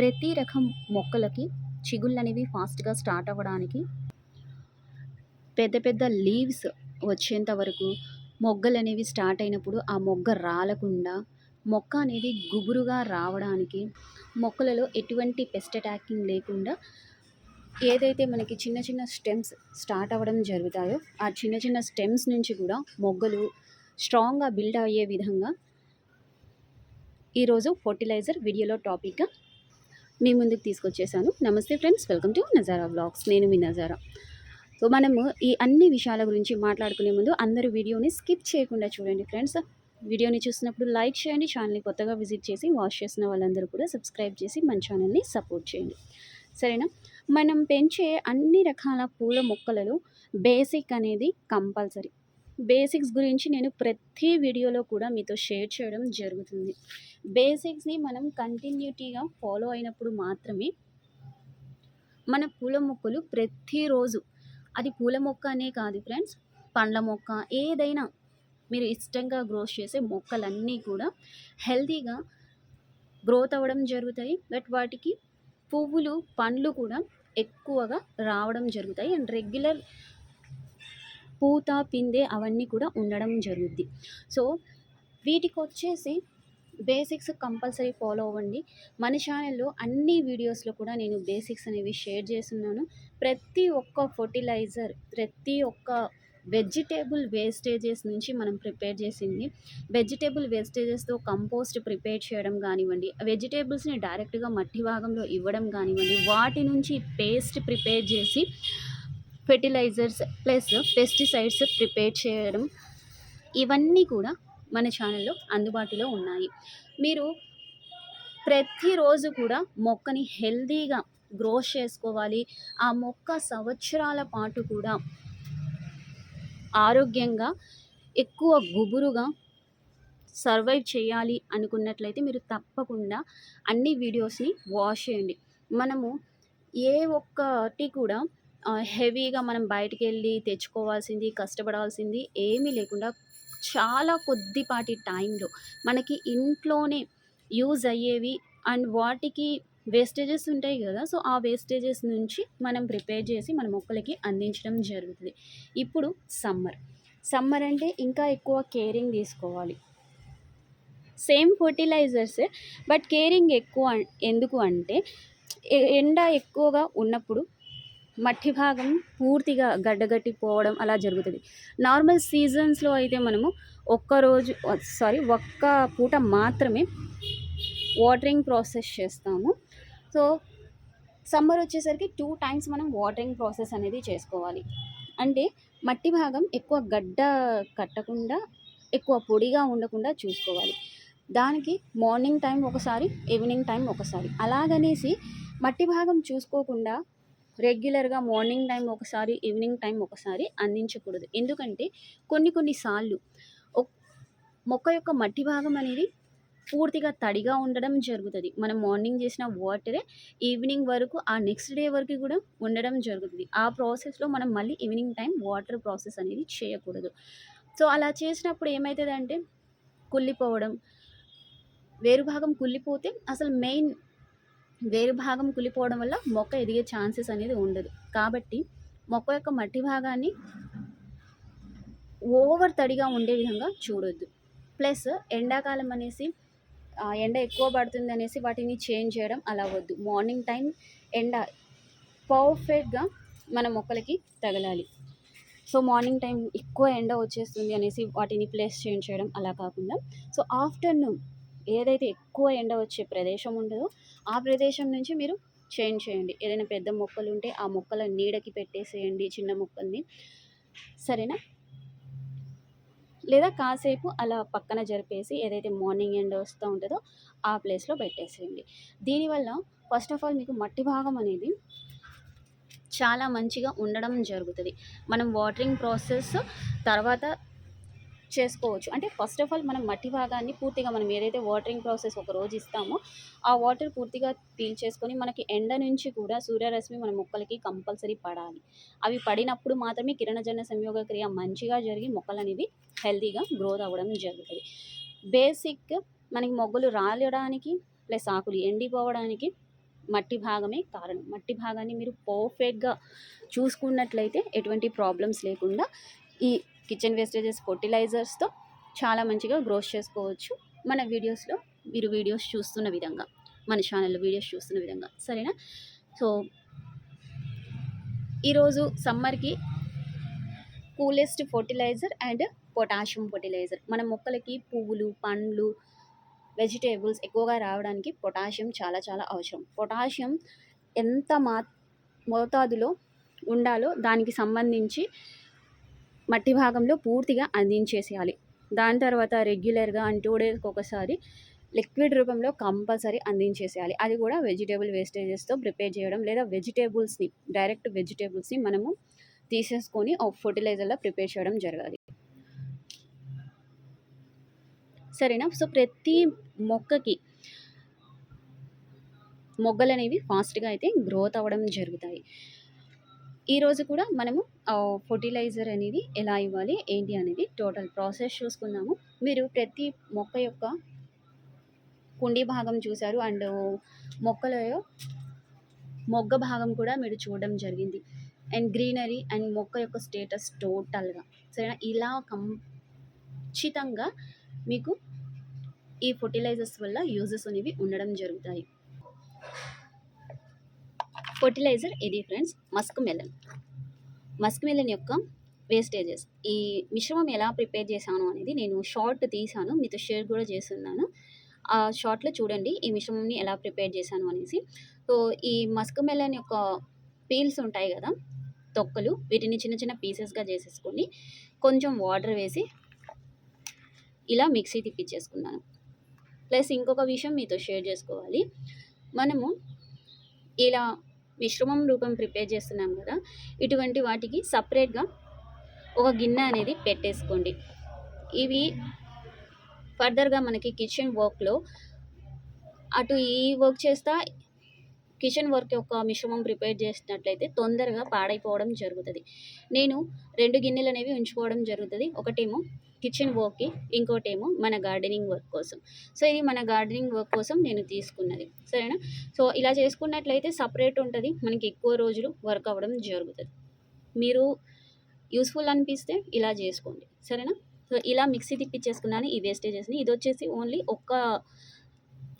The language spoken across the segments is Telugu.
ప్రతి రకం మొక్కలకి చిగుళ్ళు అనేవి ఫాస్ట్‌గా స్టార్ట్ అవ్వడానికి పెద్ద పెద్ద లీవ్స్ వచ్చేంత వరకు మొగ్గలనేవి స్టార్ట్ అయినప్పుడు ఆ మొగ్గ రాలకుండా మొక్క అనేది గుబురుగా రావడానికి మొక్కలలో ఎటువంటి పెస్ట్ అటాకింగ్ లేకుండా ఏదైతే మనకి చిన్న చిన్న స్టెమ్స్ స్టార్ట్ అవ్వడం జరుగుతాయో ఆ చిన్న చిన్న స్టెమ్స్ నుంచి కూడా మొగ్గలు స్ట్రాంగ్‌గా బిల్డ్ అయ్యే విధంగా ఈరోజు ఫర్టిలైజర్ వీడియోలో టాపిక్‌గా మీ ముందుకు తీసుకొచ్చేసాను. నమస్తే friends welcome to Nazara blogs నేను మీ నజారా. సో, మనము ఈ అన్ని విషయాల గురించి మాట్లాడుకునే ముందు అందరూ వీడియోని స్కిప్ చేయకుండా చూడండి ఫ్రెండ్స్. వీడియోని చూసినప్పుడు లైక్ చేయండి. ఛానల్‌ని కొత్తగా విజిట్ చేసి వాచ్ చేసిన వాళ్ళందరూ కూడా సబ్స్క్రైబ్ చేసి మన ఛానల్‌ని సపోర్ట్ చేయండి. సరేనా? మనం పెంచే అన్ని రకాల పూల మొక్కలలో బేసిక్ అనేది కంపల్సరీ. బేసిక్స్ గురించి నేను ప్రతి వీడియోలో కూడా మీతో షేర్ చేయడం జరుగుతుంది. బేసిక్స్‌ని మనం కంటిన్యూటీగా ఫాలో అయినప్పుడు మాత్రమే మన పూల మొక్కలు ప్రతిరోజు అది పూల మొక్క అనే కాదు ఫ్రెండ్స్. పండ్ల మొక్క ఏదైనా మీరు ఇష్టంగా గ్రోత్ చేసే మొక్కలన్నీ కూడా హెల్తీగా గ్రోత్ అవ్వడం జరుగుతాయి. బట్ వాటికి పువ్వులు, పండ్లు కూడా ఎక్కువగా రావడం జరుగుతాయి. అండ్ రెగ్యులర్ పూత, పిందె అవన్నీ కూడా ఉండడం జరుగుద్ది. సో, వీటికొచ్చేసి బేసిక్స్ కంపల్సరీ ఫాలో అవ్వండి. మన ఛానల్‌లో అన్ని వీడియోస్‌లో కూడా నేను బేసిక్స్ అనేవి షేర్ చేస్తున్నాను ప్రతి ఒక్క ఫర్టిలైజర్, ప్రతి ఒక్క వెజిటేబుల్ వేస్టేజెస్ నుంచి మనం ప్రిపేర్ చేసింది. వెజిటేబుల్ వేస్టేజెస్‌తో కంపోస్ట్ ప్రిపేర్ చేయడం కానివ్వండి వెజిటేబుల్స్ని డైరెక్ట్‌గా మట్టి భాగంలో ఇవ్వడం కానివ్వండి వాటి నుంచి పేస్ట్ ప్రిపేర్ చేసి ఫెర్టిలైజర్స్ ప్లస్ పెస్టిసైడ్స్ ప్రిపేర్ చేయడం ఇవన్నీ కూడా మన ఛానల్‌లో అందుబాటులో ఉన్నాయి. మీరు ప్రతిరోజు కూడా మొక్కని హెల్తీగా గ్రోత్ చేసుకోవాలి. ఆ మొక్క సంవత్సరాల పాటు కూడా ఆరోగ్యంగా, ఎక్కువ గుబురుగా సర్వైవ్ చేయాలి అనుకున్నట్లయితే మీరు తప్పకుండా అన్ని వీడియోస్‌ని వాష్ చేయండి. మనము ఏ ఒక్కటి కూడా హెవీగా మనం బయటికెళ్ళి తెచ్చుకోవాల్సింది, కష్టపడాల్సింది ఏమీ లేకుండా చాలా కొద్దిపాటి టైంలో మనకి ఇంట్లోనే యూజ్ అయ్యేవి అండ్ వాటికి వేస్టేజెస్ ఉంటాయి కదా సో, ఆ వేస్టేజెస్ నుంచి మనం ప్రిపేర్ చేసి మన మొక్కలకి అందించడం జరుగుతుంది ఇప్పుడు సమ్మర్. సమ్మర్ అంటే ఇంకా ఎక్కువ కేరింగ్ తీసుకోవాలి. సేమ్ ఫర్టిలైజర్సే బట్ కేరింగ్ ఎక్కువ ఎందుకు అంటే ఎండ ఎక్కువగా ఉన్నప్పుడు మట్టి భాగం పూర్తిగా గడ్డగట్టిపోవడం అలా జరుగుతుంది నార్మల్ సీజన్స్‌లో అయితే మనము ఒక్కరోజు సారీ ఒక్క పూట మాత్రమే వాటరింగ్ ప్రాసెస్ చేస్తాము. సో, సమ్మర్ వచ్చేసరికి టూ టైమ్స్ మనం వాటరింగ్ ప్రాసెస్ అనేది చేసుకోవాలి. అంటే మట్టి భాగం ఎక్కువ గడ్డ కట్టకుండా, ఎక్కువ పొడిగా ఉండకుండా చూసుకోవాలి. దానికి మార్నింగ్ టైం ఒకసారి, ఈవినింగ్ టైం ఒకసారి. అలాగనేసి మట్టి భాగం చూసుకోకుండా రెగ్యులర్‌గా మార్నింగ్ టైం ఒకసారి, ఈవినింగ్ టైం ఒకసారి అందించకూడదు. ఎందుకంటే కొన్ని కొన్నిసార్లు మొక్క యొక్క మట్టి భాగం అనేది పూర్తిగా తడిగా ఉండడం జరుగుతుంది మనం మార్నింగ్ చేసిన వాటరే ఈవినింగ్ వరకు ఆ నెక్స్ట్ డే వరకు కూడా ఉండడం జరుగుతుంది ఆ ప్రాసెస్‌లో మనం మళ్ళీ ఈవినింగ్ టైం వాటర్ ప్రాసెస్ అనేది చేయకూడదు. సో, అలా చేసినప్పుడు ఏమవుతుందంటే కుళ్ళిపోవడం, వేరు భాగం కుళ్ళిపోతే అసలు మెయిన్ వేరు భాగం కుళ్ళిపోవడం వల్ల మొక్క ఎదిగే ఛాన్సెస్ అనేది ఉండదు. కాబట్టి మొక్క యొక్క మట్టి భాగాన్ని ఓవర్ తడిగా ఉండే విధంగా చూడొద్దు. ప్లస్ ఎండాకాలం అనేసి ఎండ ఎక్కువ పడుతుంది అనేసి వాటిని చేంజ్ చేయడం అలా వద్దు. మార్నింగ్ టైం ఎండ పర్ఫెక్ట్‌గా మన మొక్కలకి తగలాలి. సో, మార్నింగ్ టైం ఎక్కువ ఎండ వచ్చేస్తుంది అనేసి వాటిని ప్లేస్ చేంజ్ చేయడం అలా కాకుండా సో, ఆఫ్టర్‌నూన్ ఏదైతే ఎక్కువ ఎండ వచ్చే ప్రదేశం ఉండదో ఆ ప్రదేశం నుంచి మీరు చేంజ్ చేయండి. ఏదైనా పెద్ద మొక్కలు ఉంటే ఆ మొక్కల నీడకి పెట్టేసేయండి చిన్న మొక్కల్ని. సరేనా? లేదా కాసేపు అలా పక్కన జరిపేసి ఏదైతే మార్నింగ్ ఎండ వస్తూ ఉంటుందో ఆ ప్లేస్‌లో పెట్టేసేయండి. దీనివల్ల ఫస్ట్ ఆఫ్ ఆల్ మీకు మట్టి భాగం అనేది చాలా మంచిగా ఉండడం జరుగుతుంది మనం వాటరింగ్ ప్రాసెస్ తర్వాత చేసుకోవచ్చు. అంటే ఫస్ట్ ఆఫ్ ఆల్ మనం మట్టి భాగాన్ని పూర్తిగా మనం ఏదైతే వాటరింగ్ ప్రాసెస్ ఒక రోజు ఇస్తామో ఆ వాటర్ పూర్తిగా పీల్చేసుకొని మనకి ఎండ నుంచి కూడా సూర్యరశ్మి మన మొక్కలకి కంపల్సరీ పడాలి. అవి పడినప్పుడు మాత్రమే కిరణజన్య సంయోగ క్రియ మంచిగా జరిగి మొక్కలనేవి హెల్తీగా గ్రోత్ అవ్వడం జరుగుతుంది బేసిక్ మనకి మొగ్గలు రాలడానికి ప్లస్ ఆకులు ఎండిపోవడానికి మట్టి భాగమే కారణం మట్టి భాగాన్ని మీరు పర్ఫెక్ట్గా చూసుకున్నట్లయితే ఎటువంటి ప్రాబ్లమ్స్ లేకుండా ఈ కిచెన్ వేస్టేజెస్ ఫర్టిలైజర్స్తో చాలా మంచిగా గ్రోస్ చేసుకోవచ్చు మన వీడియోస్లో. మీరు వీడియోస్ చూస్తున్న విధంగా మన ఛానల్లో వీడియోస్ చూస్తున్న విధంగా. సరేనా? సో ఈరోజు సమ్మర్కి coolest fertilizer and potassium fertilizer. మన మొక్కలకి పువ్వులు పండ్లు వెజిటేబుల్స్ ఎక్కువగా రావడానికి పొటాషియం చాలా చాలా అవసరం. పొటాషియం ఎంత మా మోతాదులో ఉండాలో దానికి సంబంధించి మట్టి భాగంలో పూర్తిగా అందించేసేయాలి. దాని తర్వాత రెగ్యులర్గా అండ్ టూ డేస్కి ఒకసారి లిక్విడ్ రూపంలో కంపల్సరీ అందించేసేయాలి. అది కూడా వెజిటేబుల్ వేస్టేజెస్తో ప్రిపేర్ చేయడం లేదా వెజిటేబుల్స్ని డైరెక్ట్ వెజిటేబుల్స్ని మనము తీసేసుకొని ఒక ఫర్టిలైజర్లో ప్రిపేర్ చేయడం జరగాలి. సరేనా? సో ప్రతి మొక్కకి మొగ్గలు అనేవి ఫాస్ట్గా అయితే గ్రోత్ అవ్వడం జరుగుతాయి. ఈరోజు కూడా మనము ఫర్టిలైజర్ అనేది ఎలా ఇవ్వాలి ఏంటి అనేది టోటల్ ప్రాసెస్ చూసుకుందాము. మీరు ప్రతి మొక్క యొక్క కుండీ భాగం చూశారు అండ్ మొక్కలలో మొగ్గ భాగం కూడా మీరు చూడడం జరిగింది. అండ్ గ్రీనరీ అండ్ మొక్క యొక్క స్టేటస్ టోటల్గా సరేనా? ఇలా ఖచ్చితంగా మీకు ఈ ఫర్టిలైజర్స్ వల్ల యూజెస్ అనేవి ఉండడం జరుగుతాయి. ఫర్టిలైజర్ ఇది friends musk melon. Musk melon యొక్క వేస్టేజెస్. ఈ మిశ్రమం ఎలా ప్రిపేర్ చేశాను అనేది నేను షార్ట్ తీసాను మీతో షేర్ కూడా చేస్తున్నాను. ఆ షార్ట్లో చూడండి ఈ మిశ్రమంని ఎలా ప్రిపేర్ చేశాను అనేసి. సో ఈ మస్క్ మెలన్ యొక్క పీల్స్ ఉంటాయి కదా తొక్కలు వీటిని చిన్న చిన్న పీసెస్గా చేసేసుకొని కొంచెం వాటర్ వేసి ఇలా మిక్సీ తిప్పించేసుకున్నాను. ప్లస్ ఇంకొక విషయం మీతో షేర్ చేసుకోవాలి. మనము ఇలా మిశ్రమం రూపం ప్రిపేర్ చేస్తున్నాం కదా ఇటువంటి వాటికి సపరేట్గా ఒక గిన్నె అనేది పెట్టేసుకోండి. ఇవి ఫర్దర్గా మనకి కిచెన్ వర్క్లో అటు ఈ వర్క్ చేస్తా కిచెన్ వర్క్ యొక్క మిశ్రమం ప్రిపేర్ చేసినట్లయితే తొందరగా పాడైపోవడం జరుగుతుంది. నేను రెండు గిన్నెలు అనేవి ఉంచుకోవడం జరుగుతుంది. ఒకటేమో కిచెన్ వర్క్కి ఇంకోటేమో మన గార్డెనింగ్ వర్క్ కోసం. సో ఇది మన గార్డెనింగ్ వర్క్ కోసం నేను తీసుకున్నది. సరేనా? సో ఇలా చేసుకున్నట్లయితే సపరేట్ ఉంటుంది. మనకి ఎక్కువ రోజులు వర్క్ అవ్వడం జరుగుతుంది. మీరు యూస్ఫుల్ అనిపిస్తే ఇలా చేసుకోండి. సరేనా? సో ఇలా మిక్సీ తిప్పించేసుకున్నాను ఈ వేస్టేజెస్ని. ఇది వచ్చేసి ఓన్లీ ఒక్క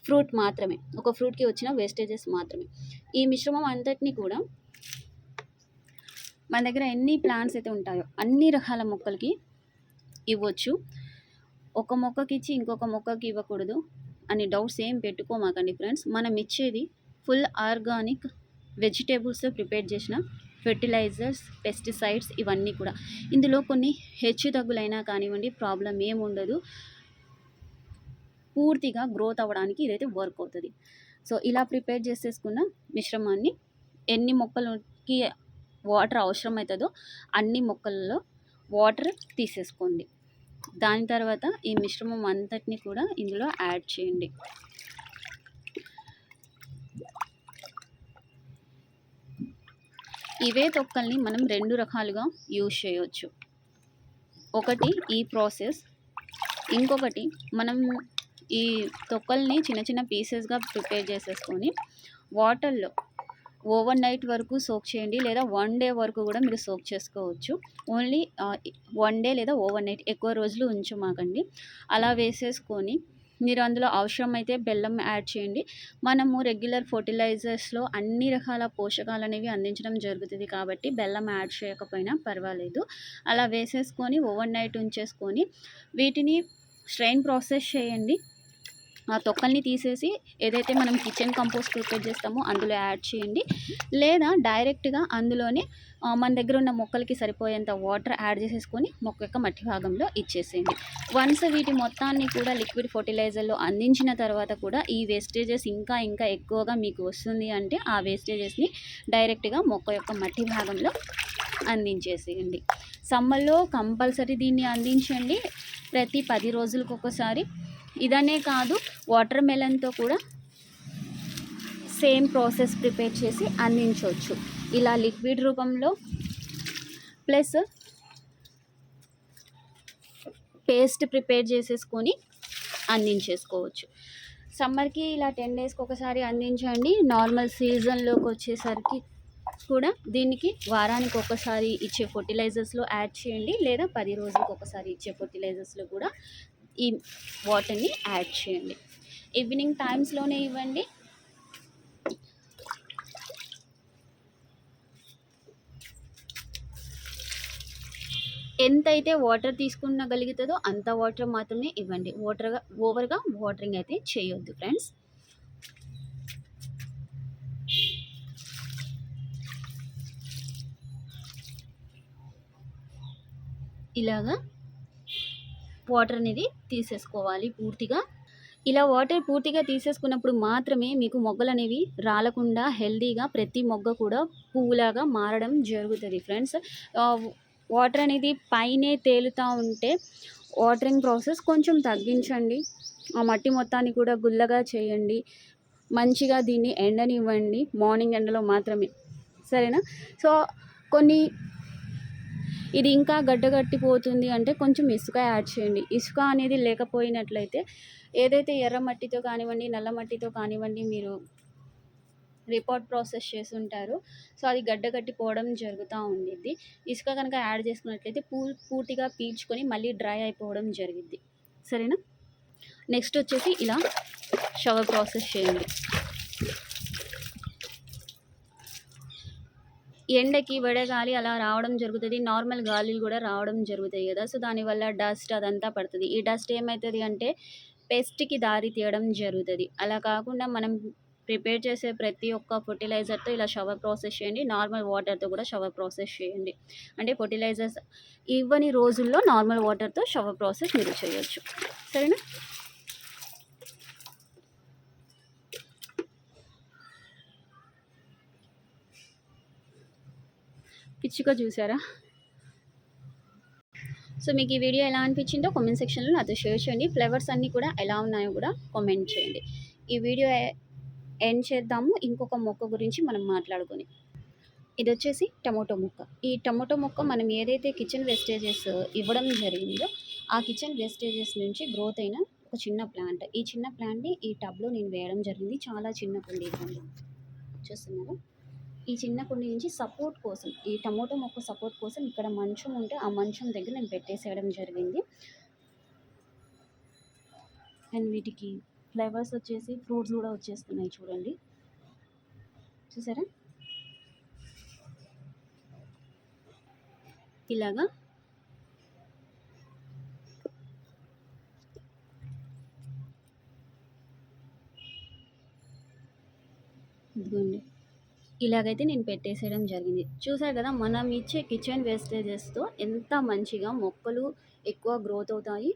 ఫ్రూట్ మాత్రమే ఒక ఫ్రూట్కి వచ్చిన వేస్టేజెస్ మాత్రమే. ఈ మిశ్రమం అంతటిని కూడా మన దగ్గర ఎన్ని ప్లాంట్స్ అయితే ఉంటాయో అన్ని రకాల మొక్కలకి ఇవ్వచ్చు. ఒక మొక్కకి ఇచ్చి ఇంకొక మొక్కకి ఇవ్వకూడదు అని డౌట్స్ ఏం పెట్టుకోమాకండి ఫ్రెండ్స్. మనం ఇచ్చేది ఫుల్ ఆర్గానిక్ వెజిటేబుల్స్తో ప్రిపేర్ చేసిన ఫెర్టిలైజర్స్ పెస్టిసైడ్స్ ఇవన్నీ కూడా. ఇందులో కొన్ని హెచ్చు తగ్గులైనా కానివ్వండి ప్రాబ్లం ఏముండదు. పూర్తిగా గ్రోత్ అవ్వడానికి ఇదైతే వర్క్ అవుతుంది. సో ఇలా ప్రిపేర్ చేసేసుకున్న మిశ్రమాన్ని ఎన్ని మొక్కలకి వాటర్ అవసరం అవుతుందో అన్ని మొక్కలలో వాటర్ తీసేసుకోండి. దాని తర్వాత ఈ మిశ్రమం అంతటిని కూడా ఇందులో యాడ్ చేయండి. ఇవే తొక్కల్ని మనం రెండు రకాలుగా యూజ్ చేయవచ్చు ఒకటి ఈ ప్రాసెస్ ఇంకొకటి మనం ఈ తొక్కల్ని చిన్న చిన్న పీసెస్గా ప్రిపేర్ చేసేసుకొని వాటర్లో ఓవర్ నైట్ వరకు సోక్ చేయండి లేదా వన్ డే వరకు కూడా మీరు సోక్ చేసుకోవచ్చు. ఓన్లీ వన్ డే లేదా ఓవర్ నైట్ ఎక్కువ రోజులు ఉంచమాకండి. అలా వేసేసుకొని మీరు అందులో అవసరమైతే బెల్లం యాడ్ చేయండి. మనము రెగ్యులర్ ఫర్టిలైజర్స్లో అన్ని రకాల పోషకాలు అనేవి అందించడం జరుగుతుంది కాబట్టి బెల్లం యాడ్ చేయకపోయినా పర్వాలేదు. అలా వేసేసుకొని ఓవర్ నైట్ ఉంచేసుకొని వీటిని స్ట్రెయిన్ ప్రాసెస్ చేయండి. తొక్కల్ని తీసేసి ఏదైతే మనం కిచెన్ కంపోస్ట్ ప్రిపేర్ చేస్తామో అందులో యాడ్ చేయండి. లేదా డైరెక్ట్గా అందులోనే మన దగ్గర ఉన్న మొక్కలకి సరిపోయేంత వాటర్ యాడ్ చేసేసుకొని మొక్క యొక్క మట్టి భాగంలో ఇచ్చేసేయండి. వన్స్ వీటి మొత్తాన్ని కూడా లిక్విడ్ ఫర్టిలైజర్లో అందించిన తర్వాత కూడా ఈ వేస్టేజెస్ ఇంకా ఇంకా ఎక్కువగా మీకు వస్తుంది అంటే ఆ వేస్టేజెస్ని డైరెక్ట్గా మొక్క యొక్క మట్టి భాగంలో అందించేసేయండి. సమ్మర్లో కంపల్సరీ దీన్ని అందించండి. ప్రతి పది రోజులకు ఒకసారి ఇదనే కాదు వాటర్ మెలన్తో కూడా సేమ్ ప్రాసెస్ ప్రిపేర్ చేసి అందించవచ్చు. ఇలా లిక్విడ్ రూపంలో ప్లస్ పేస్ట్ ప్రిపేర్ చేసేసుకొని అందించేసుకోవచ్చు. సమ్మర్కి ఇలా టెన్ డేస్కి ఒకసారి అందించండి. నార్మల్ సీజన్లోకి వచ్చేసరికి కూడా దీనికి వారానికి ఒకసారి ఇచ్చే ఫర్టిలైజర్స్లో యాడ్ చేయండి. లేదా పది రోజులకు ఒకసారి ఇచ్చే ఫర్టిలైజర్స్లో కూడా ఈ వాటర్ని యాడ్ చేయండి. ఈవినింగ్ టైమ్స్లోనే ఇవ్వండి. ఎంతైతే వాటర్ తీసుకునగలుగుతుందో అంత వాటర్ మాత్రమే ఇవ్వండి. వాటర్గా ఓవర్గా వాటరింగ్ అయితే చేయొద్దు ఫ్రెండ్స్ ఇలాగా వాటర్ అనేది తీసేసుకోవాలి పూర్తిగా. ఇలా వాటర్ పూర్తిగా తీసేసుకున్నప్పుడు మాత్రమే మీకు మొగ్గలు అనేవి రాలకుండా హెల్దీగా ప్రతి మొగ్గ కూడా పువ్వులాగా మారడం జరుగుతుంది ఫ్రెండ్స్. వాటర్ అనేది పైనే తేలుతూ ఉంటే వాటరింగ్ ప్రాసెస్ కొంచెం తగ్గించండి. ఆ మట్టి మొత్తాన్ని కూడా గుల్లగా చేయండి. మంచిగా దీన్ని ఎండనివ్వండి. మార్నింగ్ ఎండలో మాత్రమే. సరేనా? సో కొన్ని ఇది ఇంకా గడ్డగట్టిపోతుంది అంటే కొంచెం ఇసుక యాడ్ చేయండి. ఇసుక అనేది లేకపోయినట్లయితే ఏదైతే ఎర్ర మట్టితో కానివ్వండి నల్ల మట్టితో కానివ్వండి మీరు రిపోర్ట్ ప్రాసెస్ చేసి ఉంటారు సో అది గడ్డగట్టిపోవడం జరుగుతూ ఉండిద్ది. ఇసుక కనుక యాడ్ చేసుకున్నట్లయితే పూ పూర్తిగా పీల్చుకొని మళ్ళీ డ్రై అయిపోవడం జరిగిద్ది. సరేనా? నెక్స్ట్ వచ్చేసి ఇలా షవర్ ప్రాసెస్ చేయండి. ఎండకి వడగాలి అలా రావడం జరుగుతుంది. నార్మల్ గాలిలు కూడా రావడం జరుగుతాయి కదా. సో దానివల్ల డస్ట్ అదంతా పడుతుంది. ఈ డస్ట్ ఏమవుతుంది అంటే పెస్ట్కి దారి తీయడం జరుగుతుంది. అలా కాకుండా మనం ప్రిపేర్ చేసే ప్రతి ఒక్క ఫర్టిలైజర్తో ఇలా షవర్ ప్రాసెస్ చేయండి. నార్మల్ వాటర్తో కూడా షవర్ ప్రాసెస్ చేయండి. అంటే ఫర్టిలైజర్స్ ఇవ్వని రోజుల్లో నార్మల్ వాటర్తో షవర్ ప్రాసెస్ మీరు చేయొచ్చు. సరేనా? పిచ్చుక చూసారా? సో మీకు ఈ వీడియో ఎలా అనిపించిందో కామెంట్ సెక్షన్లో నాతో షేర్ చేయండి. ఫ్లేవర్స్ అన్నీ కూడా ఎలా ఉన్నాయో కూడా కామెంట్ చేయండి. ఈ వీడియో ఎండ్ చేద్దాము. ఇంకొక మొక్క గురించి మనం మాట్లాడుకొని. ఇది వచ్చేసి టమోటో మొక్క. ఈ టమోటో మొక్క మనం ఏదైతే కిచెన్ వేస్టేజెస్ ఇవ్వడం జరిగిందో ఆ కిచెన్ వేస్టేజెస్ నుంచి గ్రోత్ అయిన ఒక చిన్న ప్లాంట్ ఈ చిన్న ప్లాంట్ని ఈ టబ్లో నేను వేయడం జరిగింది. చాలా చిన్న కుండీ చూస్తున్నాను ఈ చిన్న కుండీ నుంచి సపోర్ట్ కోసం ఈ టమోటో మొక్క సపోర్ట్ కోసం ఇక్కడ మంచం ఉంటే ఆ మంచం దగ్గర నేను పెట్టేసేయడం జరిగింది. అండ్ వీటికి ఫ్లేవర్స్ వచ్చేసి ఫ్రూట్స్ కూడా వచ్చేస్తున్నాయి చూడండి. చూసారా? ఇలాగా. ఇదిగోండి. ఇలాగైతే నేను పెట్టేసేయడం జరిగింది. చూసారు కదా మనం ఇచ్చే కిచెన్ వేస్టేజెస్తో ఎంత మంచిగా మొక్కలు ఎక్కువ గ్రోత్ అవుతాయి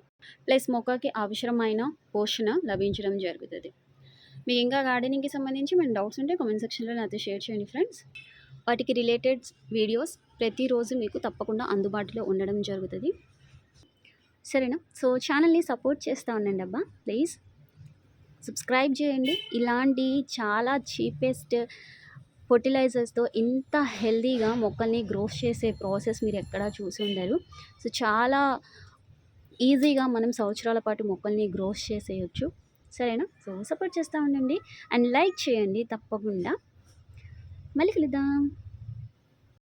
ప్లస్ మొక్కకి అవసరమైన పోషణ లభించడం జరుగుతుంది. మీకు ఇంకా గార్డెనింగ్కి సంబంధించి మన డౌట్స్ ఉంటే కామెంట్ సెక్షన్లో నాతో షేర్ చేయండి ఫ్రెండ్స్ వాటికి రిలేటెడ్ వీడియోస్ ప్రతిరోజు మీకు తప్పకుండా అందుబాటులో ఉండడం జరుగుతుంది. సరేనా? సో ఛానల్ని సపోర్ట్ చేస్తూ ఉండండి అబ్బా ప్లీజ్ సబ్స్క్రైబ్ చేయండి. ఇలాంటి చాలా చీపెస్ట్ ఫర్టిలైజర్స్తో ఇంత హెల్దీగా మొక్కల్ని గ్రోత్ చేసే ప్రాసెస్ మీరు ఎక్కడా చూసి ఉండరు. సో చాలా ఈజీగా మనం సంవత్సరాల పాటు మొక్కల్ని గ్రోత్ చేసేయచ్చు. సరేనా? సో సపోర్ట్ చేస్తూ ఉండండి. అండ్ లైక్ చేయండి తప్పకుండా. మళ్ళీ కలుద్దాం.